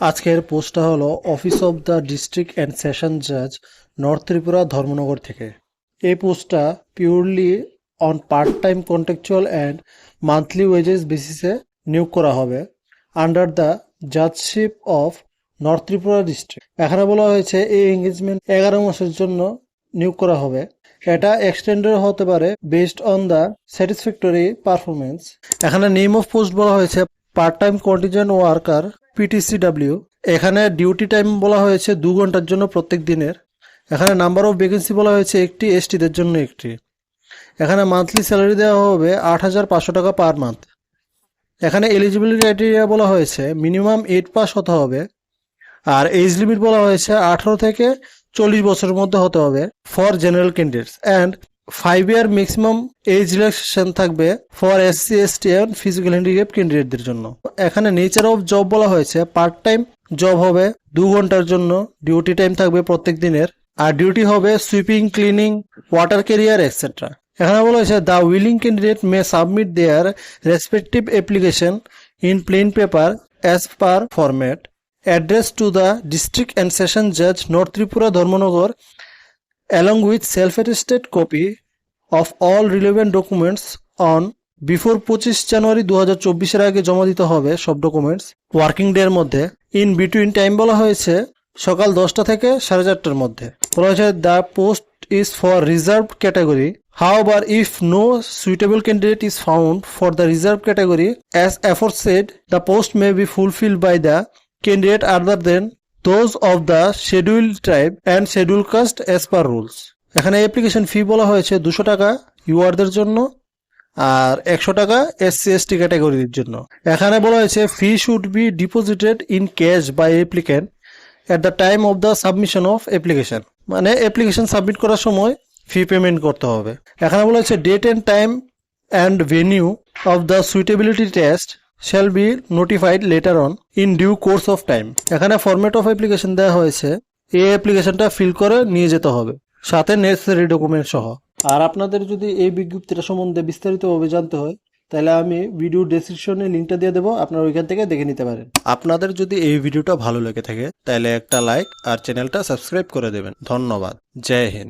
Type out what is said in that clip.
আজকের পোস্টটা হলো office of the district and session জাজ নর্থ ত্রিপুরা ধর্মনগর থেকে। এই পোস্টটা purely on part time contractual and monthly wages বেসিসে নিয়োগ করা হবে under the judgeship of north Tripura district এখানে বলা হয়েছে এই এঙ্গেজমেন্ট এগারো মাসের জন্য নিয়োগ করা হবে। এটা এক্সটেন্ডেড হতে পারে based on the satisfactory performance এখানে নেম অফ পোস্ট বলা হয়েছে part time contingent worker PTCW এখানে ডিউটি টাইম বলা হয়েছে দু ঘণ্টার জন্য প্রত্যেক দিনের। এখানে নাম্বার অফ ভ্যাকেন্সি বলা হয়েছে একটি এসটিদের জন্য একটি। এখানে মান্থলি স্যালারি দেওয়া হবে আট হাজার পাঁচশো টাকা পার মান্থ এখানে এলিজিবিলিটি ক্রাইটেরিয়া বলা হয়েছে মিনিমাম এইট পাস হতে হবে। আর এজ লিমিট বলা হয়েছে আঠারো থেকে চল্লিশ বছরের মধ্যে হতে হবে for general candidates and five year maximum age relaxation থাকবে for S C S T and physical handicap ক্যান্ডিডেটদের জন্য। এখানে নেচার অফ জব বলা হয়েছে পার্ট টাইম জব হবে দু ঘণ্টার জন্য ডিউটি টাইম থাকবে প্রত্যেক দিনের, আর ডিউটি হবে sweeping cleaning water carrier etcetera এখানে বলা হয়েছে the willing candidate may submit their respective application in plain paper as per format address to the district and session জাজ north Tripura Dharmanagar along with self-attested copy of all relevant documents on before পঁচিশ জানুয়ারি দু হাজার চব্বিশের আগে জমা দিতে হবে সব ডকুমেন্টস ওয়ার্কিং ডে এর মধ্যে। ইন বিটুইন টাইম বলা হয়েছে, সকাল দশটা থেকে সাড়ে চারটার মধ্যে। বলা হয়েছে the post is for reserve category how আবার if no suitable candidate is found for the reserve category as aforesaid the post may be fulfil by the candidate other than those of the schedule tribe and schedule caste as per rules এখানে application fee বলা হয়েছে দুশো টাকা ইউআরদের জন্য আর একশো টাকা SC ST ক্যাটাগরির জন্য। এখানে বলা হয়েছে fee should be deposited in cash by applicant at the time of the submission of application মানে অ্যাপ্লিকেশন সাবমিট করার সময় ফি পেমেন্ট করতে হবে। এখানে বলা হয়েছে date and time and venue of the suitability test shall be notified later on in due course of time এখানে format of application দেওয়া হয়েছে। এই অ্যাপ্লিকেশনটা ফিল করে নিয়ে যেতে হবে। সাথে নেসেসারি ডকুমেন্ট সহ। আর আপনাদের যদি এই বিজ্ঞপ্তিটা সম্বন্ধে বিস্তারিতভাবে জানতে হয়, তাহলে আমি ভিডিও ডেসক্রিপশনে লিঙ্কটা দিয়ে দেবো। আপনারা ওইখান থেকে দেখে নিতে পারেন। আপনাদের যদি এই ভিডিওটা ভালো লেগে থাকে, তাহলে একটা লাইক আর চ্যানেলটা সাবস্ক্রাইব করে দেবেন। ধন্যবাদ। জয় হিন্দ।